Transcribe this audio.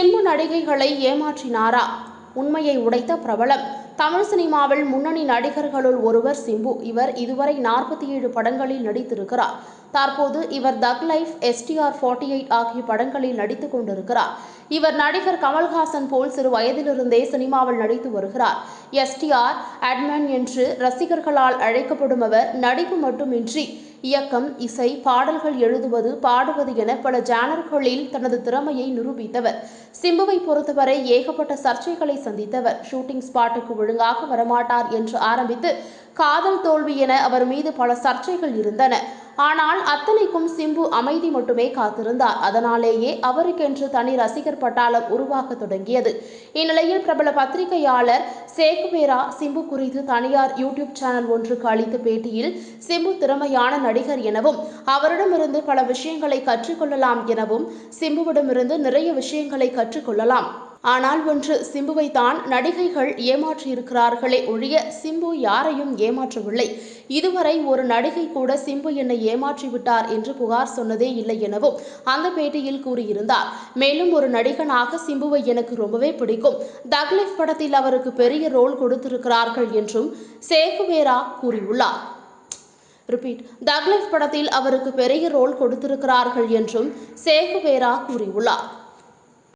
சிம்பு நடிகைகளை ஏமாற்றினாரா? உண்மையை உடைத்த பிரபலம். தமிழ் சினிமாவில் முன்னணி நடிகர்களுள் ஒருவர் சிம்பு. இவர் இதுவரை நாற்பத்தி ஏழு படங்களில் நடித்திருக்கிறார். தற்போது இவர் Thug Life STR forty eight ஆகிய படங்களில் நடித்துக் கொண்டிருக்கிறார். இவர் நடிகர் கமல்ஹாசன் போல் சிறு வயதிலிருந்தே சினிமாவில் நடித்து வருகிறார். எஸ்டிஆர் அட்மன் என்று ரசிகர்களால் அழைக்கப்படும் அவர் நடிப்பு மட்டுமின்றி இயக்கம் இசை பாடல்கள் எழுதுவது பாடுவது என பல ஜானர்களில் தனது திறமையை நிரூபித்தவர். சிம்புவை பொறுத்தவரை ஏகப்பட்ட சர்ச்சைகளை சந்தித்தவர். ஷூட்டிங் ஸ்பாட்டுக்கு ஒழுங்காக வரமாட்டார் என்று ஆரம்பித்து காதல் தோல்வி என அவர் மீது பல சர்ச்சைகள் இருந்தன. ஆனால் அத்தனைக்கும் சிம்பு அமைதி மட்டுமே காத்திருந்தார். அதனாலேயே அவருக்கென்று தனி ரசிகர் பட்டாளம் உருவாக தொடங்கியது. இந்நிலையில் பிரபல பத்திரிகையாளர் சேகுவேரா சிம்பு குறித்து தனியார் யூடியூப் சேனல் ஒன்றுக்கு அளித்த பேட்டியில் சிம்பு திறமையான நடிகர் எனவும் அவரிடமிருந்து பல விஷயங்களை கற்றுக்கொள்ளலாம் எனவும் சிம்புவிடமிருந்து நிறைய விஷயங்களை கற்றுக்கொள்ளலாம். ஆனால் ஒன்று சிம்புவை தான் நடிகைகள் ஏமாற்றியிருக்கிறார்களே ஒழிய சிம்பு யாரையும் ஏமாற்றவில்லை. இதுவரை ஒரு நடிகை கூட சிம்பு என்னை ஏமாற்றிவிட்டார் என்று புகார் சொன்னதே இல்லை எனவும் அந்த பேட்டியில் கூறியிருந்தார். மேலும் ஒரு நடிகனாக சிம்புவை எனக்கு ரொம்பவே பிடிக்கும். தக்லிஃப் படத்தில் அவருக்கு பெரிய ரோல் கொடுத்திருக்கிறார்கள் என்றும் சேகுவேரா கூறியுள்ளார். ரிப்பீட் தக்லைஃப் படத்தில் அவருக்கு பெரிய ரோல் கொடுத்திருக்கிறார்கள் என்றும் சேகுவேரா கூறியுள்ளார்.